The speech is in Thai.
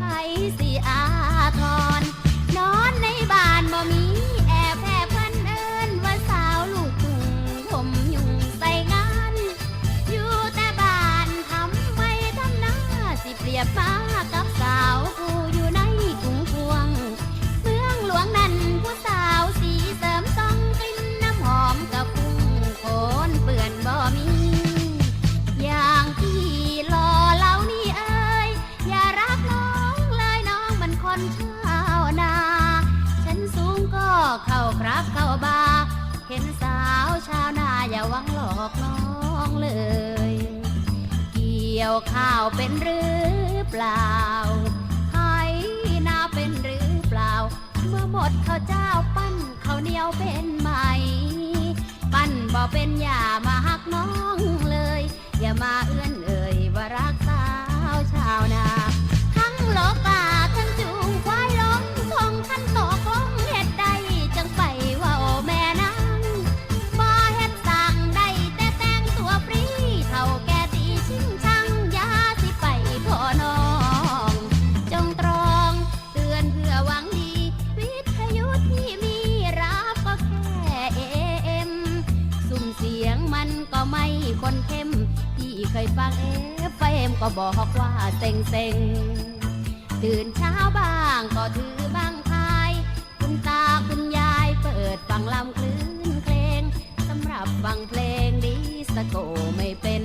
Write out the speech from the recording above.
ภัย เข้าครับเก้าบา เห็นสาวชาวนาอย่าหวังหลอกน้องเลย เกี่ยวข้าวเป็นหรือเปล่าไถนาเป็นหรือเปล่า เมื่อหมดข้าวเจ้าปั้นข้าวเหนียวเป็นไหม ปั้นบ่เป็นอย่าง คนเข้มที่เคยฟังเอฟเอ็มก็บอกว่าเซ็งเซ็งตื่นเช้าบ้างก็ถือบ้างพาย คุณตาคุณยายเปิดฟังลำคลื่นเพลงสำหรับฟังเพลงดีสโกไม่เป็น